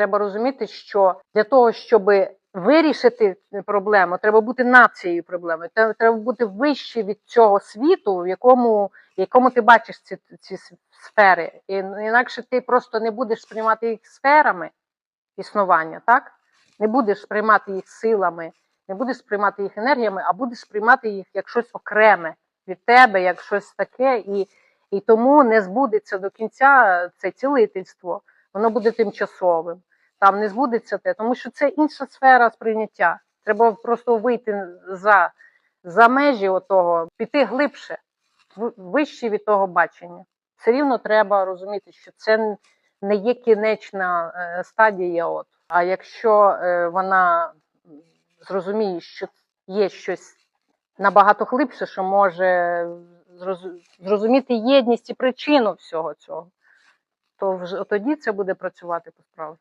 Треба розуміти, що для того, щоб вирішити проблему, треба бути над цією проблемою. Треба бути вище від цього світу, в якому, в якому ти бачиш ці, ці сфери. І, інакше ти просто не будеш сприймати їх сферами існування, так? Не будеш сприймати їх силами, не будеш сприймати їх енергіями, а будеш сприймати їх як щось окреме від тебе, як щось таке, і, і тому не збудеться до кінця це цілительство, воно буде тимчасовим. Там не збудеться те, тому що це інша сфера сприйняття. Треба просто вийти за, за межі отого, піти глибше, вище від того бачення. Все рівно треба розуміти, що це не є кінечна е, стадія. От. А якщо е, вона зрозуміє, що є щось набагато глибше, що може зрозуміти єдність і причину всього цього, то тоді це буде працювати по-справжньому.